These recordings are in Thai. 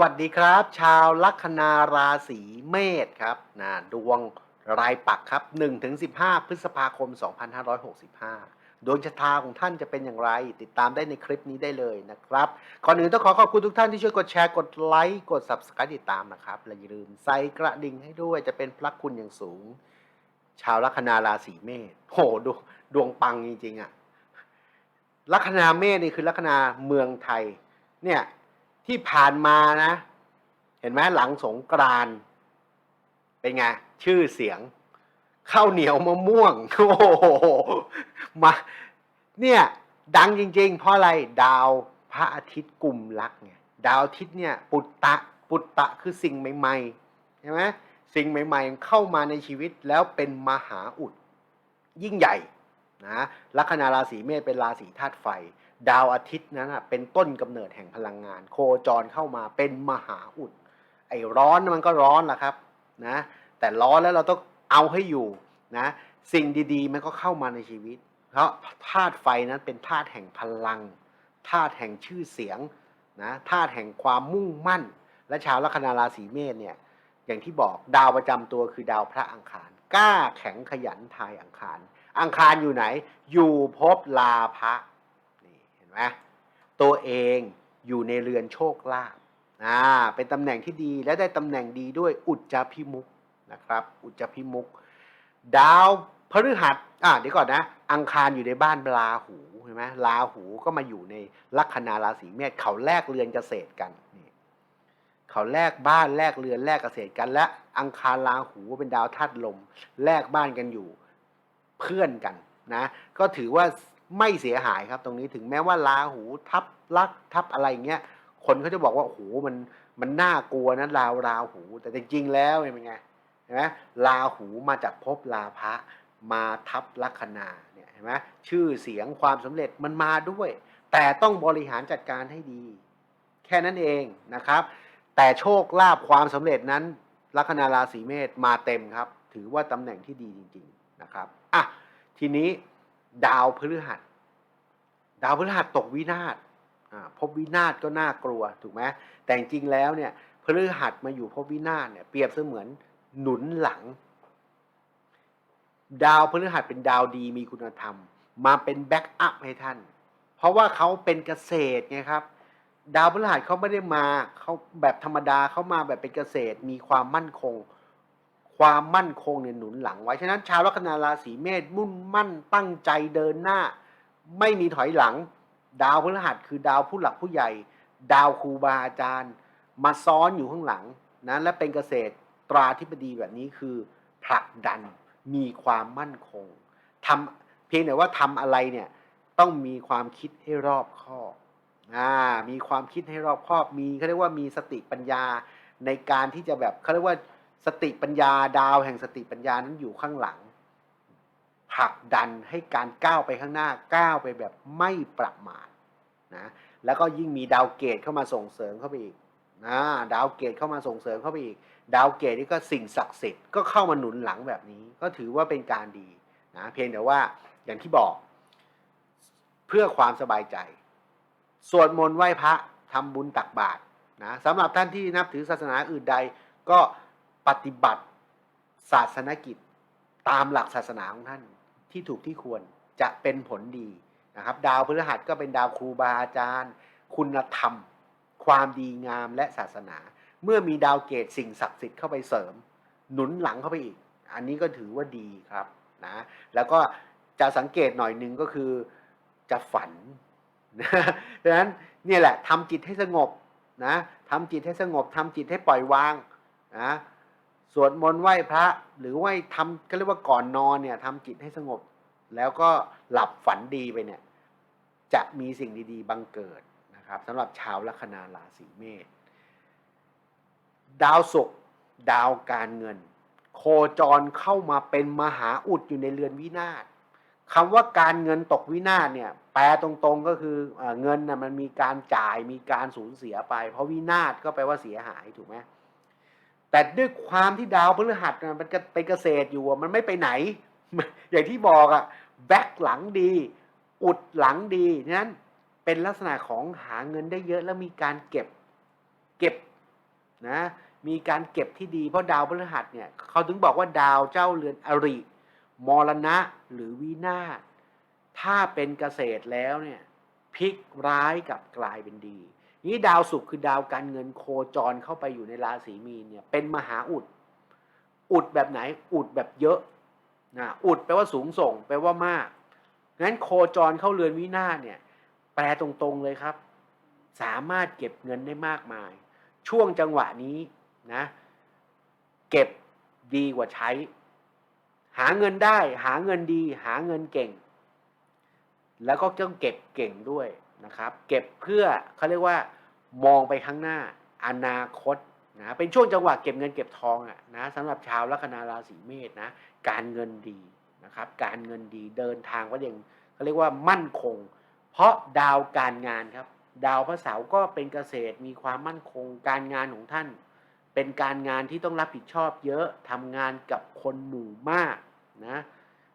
วัสดีครับ ชาวลัคนาราศีเมษครับนะดวงรายปักครับ1-15 พฤษภาคม 2565 ดวงชะตาของท่านจะเป็นอย่างไร ติดตามได้ในคลิปนี้ได้เลยนะครับ ก่อนอื่นต้องขอขอบคุณทุกท่านที่ช่วยกดแชร์กดไลค์กด Subscribe ติดตามนะครับ และอย่าลืมใส่กระดิ่งให้ด้วยจะเป็นพระคุณอย่างสูง ชาวลัคนาราศีเมษโหดวงดวงปังจริงๆอะลัคนาเมษนี่คือลัคนาเมืองไทยเนี่ย ที่ผ่านมานะ เห็นไหมหลังสงกรานเป็นไง ชื่อเสียงข้าวเหนียวมะม่วงโอ้โหมาเนี่ย ดังจริง ๆ เพราะอะไรดาวพระอาทิตย์กลุ่มรักไงดาวอาทิตย์เนี่ย ปุตตะปุตตะคือสิ่งใหม่ๆใช่ไหมสิ่งใหม่ๆ เข้ามาในชีวิตแล้วเป็นมหาอุดยิ่งใหญ่นะลัคนาราศีเมษเป็นราศีธาตุไฟ ดาวอาทิตย์นั้นนะเป็นต้นกำเนิดแห่งพลังงาน โคจรเข้ามาเป็นมหาอุดไอ้ร้อนมันก็ร้อนแหละครับนะแต่ร้อนแล้วเราต้องเอาให้อยู่นะสิ่งดีๆมันก็เข้ามาในชีวิต เพราะธาตุไฟนั้นเป็นธาตุแห่งพลังธาตุแห่งชื่อเสียงนะธาตุแห่งความมุ่งมั่น และชาวลัคนาราศีเมษเนี่ยอย่างที่บอกดาวประจำตัวคือดาวพระอังคาร กล้าแข็งขยันทายอังคาร อังคารอยู่ไหน อยู่ภพลาภะ ไหมตัวเองอยู่ในเรือนโชคลาภอ่าเป็นตำแหน่งที่ดีและได้ตำแหน่งดีด้วยอุจจาพิมุกนะครับ อุจจาพิมุกดาวพฤหัสอ่าเดี๋ยวก่อนนะ อังคารอยู่ในบ้านราหูเห็นไหมราหูก็มาอยู่ในลัคนาราศีเมษเขาแลกเรือนเกษตรกันนี่เขาแลกบ้านแลกเรือนแลกเกษตรกัน และอังคารราหูเป็นดาวธาตุลมแลกบ้านกันอยู่เพื่อนกันนะ ก็ถือว่า ไม่เสียหายครับตรงนี้ถึงแม้ว่าราหูทับลักทับอะไรเงี้ยคนเขาจะบอกว่าโอ้โหมันมันน่ากลัวนะราวราหู แต่จริงๆแล้วเป็นไงเห็นไหมราหูมาจากภพราพะมาทับลัคนาเนี่ยเห็นไหมชื่อเสียงความสำเร็จมันมาด้วย แต่ต้องบริหารจัดการให้ดี แค่นั้นเองนะครับ แต่โชคลาภความสำเร็จนั้น ลัคนาราศีเมษมาเต็มครับ ถือว่าตำแหน่งที่ดีจริง ๆนะครับอะทีนี้ดาวพฤหัส ดาวพฤหัสตกวินาศพบวินาศก็น่ากลัวถูกไหมแต่จริงๆแล้วเนี่ยพฤหัสมาอยู่พบวินาศเนี่ยเปรียบเสมือนหนุนหลัง ดาวพฤหัสเป็นดาวดีมีคุณธรรม มาเป็นแบ็กอัพให้ท่าน เพราะว่าเขาเป็นเกษตรไงครับ ดาวพฤหัสเขาไม่ได้มาเขาแบบธรรมดาเขามาแบบเป็นเกษตร มีความมั่นคง ความมั่นคงเนี่ยหนุนหลังไว้ฉะนั้นชาวลัคนาราศีเมษมุ่นมั่นตั้งใจเดินหน้า ไม่มีถอยหลัง ดาวพฤหัสคือดาวผู้หลักผู้ใหญ่ ดาวครูบาอาจารย์ มาซ้อนอยู่ข้างหลังนะและเป็นเกษตรตราธิบดีแบบนี้คือ ผลักดันมีความมั่นคงทำเพียงแต่ว่าทำอะไรเนี่ยต้องมีความคิดให้รอบคอบอ่ามีความคิดให้รอบคอบมีเขาเรียกว่ามีสติปัญญาในการที่จะแบบเขาเรียกว่าสติปัญญาดาวแห่งสติปัญญานั้นอยู่ข้างหลัง ผลักดันให้การก้าวไปข้างหน้าก้าวไปแบบไม่ประมาทนะแล้วก็ยิ่งมีดาวเกตเข้ามาส่งเสริมเข้าไปอีกนะดาวเกตเข้ามาส่งเสริมเข้าไปอีก ดาวเกตนี่ก็สิ่งศักดิ์สิทธิ์ก็เข้ามาหนุนหลังแบบนี้ ก็ถือว่าเป็นการดีนะเพียงแต่ว่าอย่างที่บอก เพื่อความสบายใจ สวดมนต์ไหว้พระทำบุญตักบาตรนะสำหรับท่านที่นับถือศาสนาอื่นใด ก็ปฏิบัติศาสนกิจตามหลักศาสนาของท่าน ที่ถูกที่ควรจะเป็นผลดีนะครับ ดาวพฤหัสก็เป็นดาวครูบาอาจารย์ คุณธรรม ความดีงามและศาสนา เมื่อมีดาวเกตสิ่งศักดิ์สิทธิ์เข้าไปเสริม หนุนหลังเข้าไปอีก อันนี้ก็ถือว่าดีครับนะแล้วก็จะสังเกตหน่อยหนึ่งก็คือจะฝันนะดังนั้นเนี่ยแหละทำจิตให้สงบนะทำจิตให้สงบทำจิตให้ปล่อยวางนะ สวดมนต์ไหว้พระ หรือไหว้ทำก็เรียกว่าก่อนนอนเนี่ยทำจิตให้สงบ แล้วก็หลับฝันดีไปเนี่ย จะมีสิ่งดีๆบังเกิดนะครับสำหรับชาวลัคนาราศีเมษดาวศุกร์ดาวการเงิน โคจรเข้ามาเป็นมหาอุดอยู่ในเรือนวินาศคำว่าการเงินตกวินาศเนี่ย แปลตรงๆก็คือเอเงินนะมันมีการจ่ายมีการสูญเสียไป เพราะวินาศก็แปลว่าเสียหายถูกไหม แต่ด้วยความที่ดาวพฤหัสมันเป็นเกษตรอยู่มันไม่ไปไหน อย่างที่บอกอะแบ็คหลังดี อุดหลังดีนั้นเป็นลักษณะของหาเงินได้เยอะแล้วมีการเก็บเก็บนะมีการเก็บที่ดีเพราะดาวพฤหัสเนี่ยเขาถึงบอกว่าดาวเจ้าเรือนอริ มรณะหรือวินาศถ้าเป็นเกษตรแล้วเนี่ยพลิกร้ายกลับกลายเป็นดี นี้ดาวศุกร์คือดาวการเงินโคจรเข้าไปอยู่ในราศีมีนเนี่ยเป็นมหาอุด อุดแบบไหนอุดแบบเยอะนะอุดแปลว่าสูงส่งแปลว่ามากงั้นโคจรเข้าเรือนวินาศเนี่ย แปลตรงๆเลยครับ สามารถเก็บเงินได้มากมาย ช่วงจังหวะนี้นะ เก็บดีกว่าใช้ หาเงินได้ หาเงินดี หาเงินเก่ง แล้วก็ต้องเก็บเก่งด้วย นะครับ เก็บเพื่อเขาเรียกว่ามองไปข้างหน้าอนาคตนะเป็นช่วงจังหวะเก็บเงินเก็บทองอะนะสำหรับชาวลัคนาราศีเมษนะการเงินดีนะครับ การเงินดีเดินทางก็ยังเขาเรียกว่ามั่นคง เพราะดาวการงานครับ ดาวพระเสาร์ก็เป็นเกษตรมีความมั่นคง การงานของท่าน เป็นการงานที่ต้องรับผิดชอบเยอะทำงานกับคนหมู่มากนะ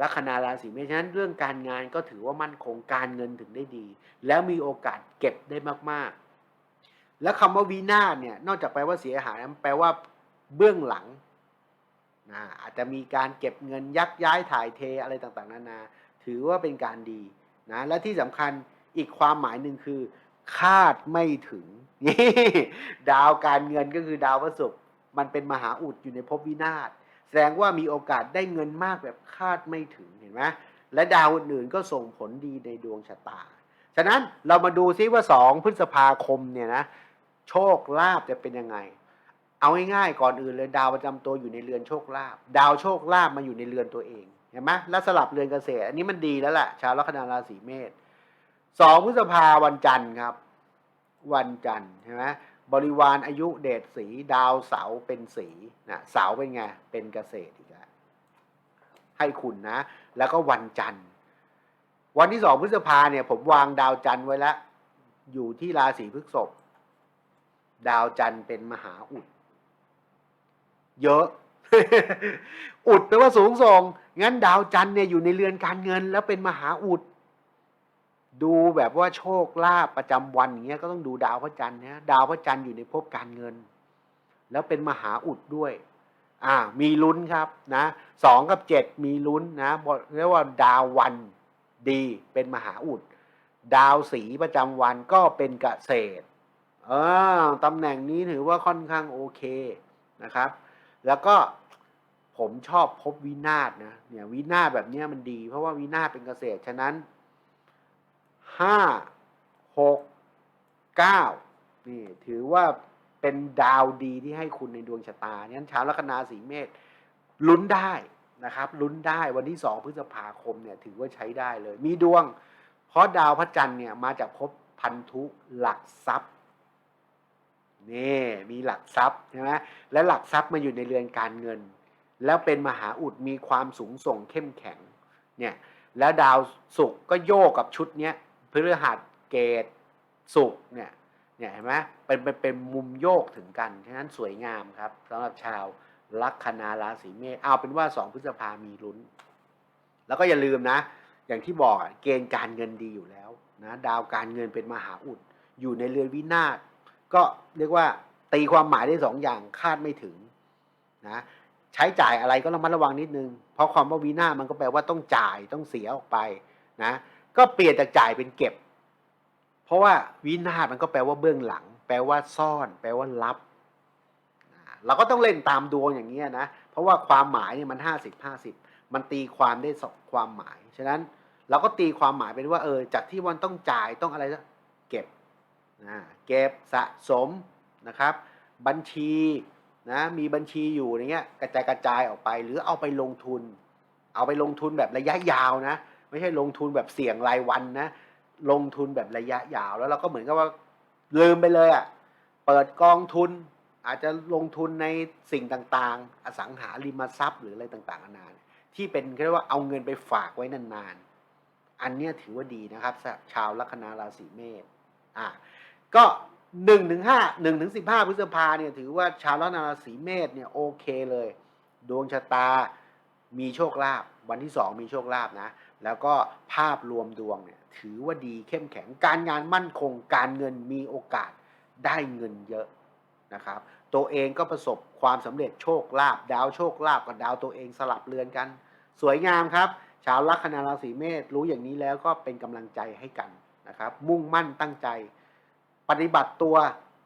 ลัคนาราศีเมษฉะนั้นเรื่องการงานก็ถือว่ามั่นคงการเงินถึงได้ดี แล้วมีโอกาสเก็บได้มากๆ แล้วคำว่าวินาเนี่ยนอกจากแปลว่าเสียหายมันแปลว่าเบื้องหลังนะอาจจะมีการเก็บเงินยักย้ายถ่ายเทอะไรต่างๆ นานา ถือว่าเป็นการดีนะและที่สำคัญอีกความหมายหนึ่งคือ คาดไม่ถึงนี่ดาวการเงินก็คือดาวพระศุกร์มันเป็นมหาอุดอยู่ในภพวินาศ แสดงว่ามีโอกาสได้เงินมากแบบคาดไม่ถึงเห็นไหมและดาวอื่นก็ส่งผลดีในดวงชะตา ฉะนั้นเรามาดูซิว่าสองพฤษภาคมเนี่ยนะโชคลาภจะเป็นยังไง เอาง่ายๆก่อนอื่นเลยดาวประจำตัวอยู่ในเรือนโชคลาภดาวโชคลาภมาอยู่ในเรือนตัวเองเห็นไหมแล้วสลับเรือนเกษตร อันนี้มันดีแล้วแหละชาวลัคนาราศีเมษสองพฤษภาวันจันทร์ครับ วันจันทร์ใช่ไหม บริวารอายุเดชสีดาวเสาเป็นสีนะเสาเป็นไง เป็นเกษตรอีกแล้วให้คุณนะ แล้วก็วันจันทร์ วันที่สองพฤษภาเนี่ย ผมวางดาวจันทร์ไว้แล้ว อยู่ที่ราศีพฤษภดาวจันทร์เป็นมหาอุด เยอะ อุดแปลว่าสูงส่งงั้นดาวจันทร์เนี่ยอยู่ในเรือนการเงิน แล้วเป็นมหาอุด ดูแบบว่าโชคลาภประจำวันอย่างเงี้ยก็ต้องดูดาวพระจันทร์นะดาวพระจันทร์อยู่ในภพการเงิน แล้วเป็นมหาอุดด้วย อ่า มีลุ้นครับนะสองกับเจ็ดมีลุ้นนะเรียกว่าดาววันดีเป็นมหาอุด ดาวสีประจำวันก็เป็นเกษตรเออตำแหน่งนี้ถือว่าค่อนข้างโอเคนะครับ แล้วก็ผมชอบพบวินาศนะเนี่ยวินาศแบบเนี้ยมันดี เพราะว่าวินาศเป็นเกษตรฉะนั้น ห้าหกเก้านี่ถือว่าเป็นดาวดีที่ให้คุณในดวงชะตางั้นชาวลัคนาสีเมษลุ้นได้นะครับลุ้นได้วันที่สองพฤษภาคมเนี่ยถือว่าใช้ได้เลย มีดวง เพราะดาวพระจันทร์เนี่ยมาจากภพพันธุหลักทรัพย์นี่มีหลักทรัพย์ใช่ไหมและหลักทรัพย์มาอยู่ในเรือนการเงิน แล้วเป็นมหาอุดมีความสูงส่งเข้มแข็งเนี่ยแล้วดาวศุกร์ก็โยกกับชุดเนี้ย พฤหัสเกตศุกเนี่ยเนี่ยเห็นไหมเป็นเป็นเป็นมุมโยกถึงกันฉะนั้นสวยงามครับสำหรับชาวลัคนาราศีเมษเอาเป็นว่าสองพฤษภามีลุ้น แล้วก็อย่าลืมนะ อย่างที่บอกเกณฑ์การเงินดีอยู่แล้วนะดาวการเงินเป็นมหาอุด อยู่ในเรือนวินาศก็เรียกว่าตีความหมายได้สองอย่างคาดไม่ถึงนะใช้จ่ายอะไรก็ระมัดระวังนิดนึง เพราะความว่าวินาศมันก็แปลว่าต้องจ่ายต้องเสียออกไปนะ ก็เปลี่ยนจากจ่ายเป็นเก็บ เพราะว่าวินาศมันก็แปลว่าเบื้องหลัง แปลว่าซ่อน แปลว่าลับ เราก็ต้องเล่นตามดวงอย่างนี้นะ เพราะว่าความหมายเนี่ยมันห้าสิบห้าสิบมันตีความได้สองความหมาย ฉะนั้นเราก็ตีความหมายเป็นว่าเออจากที่วันต้องจ่ายต้องอะไรนะเก็บนะเก็บสะสมนะครับ บัญชีนะมีบัญชีอยู่อย่างเงี้ยกระจายกระจายออกไป หรือเอาไปลงทุน เอาไปลงทุนแบบระยะยาวนะ ไม่ใช่ลงทุนแบบเสี่ยงรายวันนะ ลงทุนแบบระยะยาว แล้วเราก็เหมือนกับว่าลืมไปเลยอะ่ะ เปิดกองทุนอาจจะลงทุนในสิ่งต่างๆ อสังหาริมทรัพย์หรืออะไรต่างๆนานาที่เป็นเรียกว่าเอาเงินไปฝากไว้นานๆ อันเนี้ยถือว่าดีนะครับสำหรับ ชาวลัคนาราศีเมษอะก็หนึ่งถึงห้าหนึ่งถึงสิบห้าพฤษภาเนี่ยถือว่าชาวลัคนาราศีเมษเนี่ยโอเคเลย ดวงชะตามีโชคลาภวันที่สองมีโชคลาภนะ แล้วก็ภาพรวมดวงเนี่ยถือว่าดีเข้มแข็งการงานมั่นคง การเงินมีโอกาสได้เงินเยอะนะครับ ตัวเองก็ประสบความสำเร็จโชคลาภดาวโชคลาภกับดาวตัวเองสลับเรือนกัน สวยงามครับ ชาวลัคนาราศีเมษรู้อย่างนี้แล้วก็เป็นกำลังใจให้กันนะครับ มุ่งมั่นตั้งใจ ปฏิบัติตัว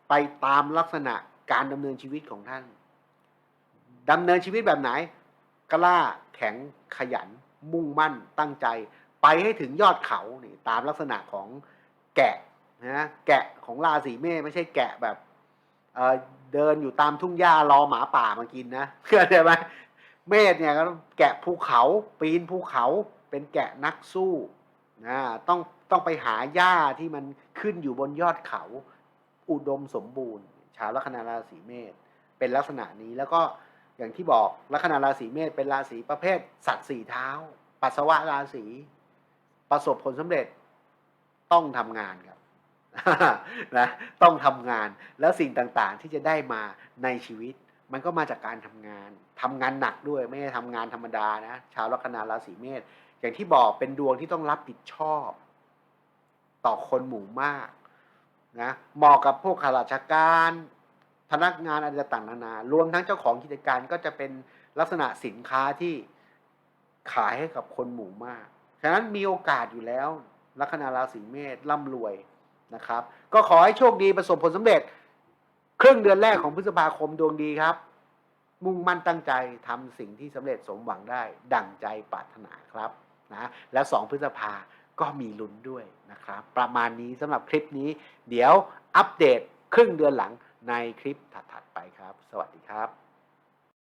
ไปตามลักษณะการดำเนินชีวิตของท่านดำเนินชีวิตแบบไหนกล้าแข็งขยัน มุ่งมั่นตั้งใจ ไปให้ถึงยอดเขานี่ตามลักษณะของแกะนะแกะของราศีเมษไม่ใช่แกะแบบเเดินอยู่ตามทุ่งหญ้ารอหมาป่ามากินนะเข้าใจไหมเมษเนี่ยก็แกะภูเขาปีนภูเขาเป็นแกะนักสู้นะต้องต้องไปหาหญ้าที่มันขึ้นอยู่บนยอดเขา อุดมสมบูรณ์ ชาวลัคนาราศีเมษเป็นลักษณะนี้แล้วก็ อย่างที่บอกลัคนาราศีเมษเป็นราศีประเภท สัตว์สี่เท้า ปัสสาวะราศีประสบผลสำเร็จต้องทำงานครับนะต้องทำงานแล้วสิ่งต่างๆที่จะได้มาในชีวิต มันก็มาจากการทำงานทำงานหนักด้วยไม่ได้ทำงานธรรมดานะชาวลัคนาราศีเมษอย่างที่บอกเป็นดวงที่ต้องรับผิดชอบ ต่อคนหมู่มากนะเหมาะกับพวกข้าราชการ พนักงานอะไรต่างๆนานารวมทั้งเจ้าของกิจการก็จะเป็นลักษณะสินค้าที่ขายให้กับคนหมู่มากฉะนั้นมีโอกาสอยู่แล้ว ลัคนาราศีเมษร่ำรวยนะครับ ก็ขอให้โชคดีประสบผลสำเร็จ ครึ่งเดือนแรกของพฤษภาคมดวงดีครับ มุ่งมั่นตั้งใจทำสิ่งที่สำเร็จสมหวังได้ ดั่งใจปรารถนาครับนะและสองพฤษภาก็มีลุ้นด้วยนะครับ ประมาณนี้สำหรับคลิปนี้ เดี๋ยวอัปเดตครึ่งเดือนหลัง ในคลิปถัดๆไปครับ สวัสดีครับ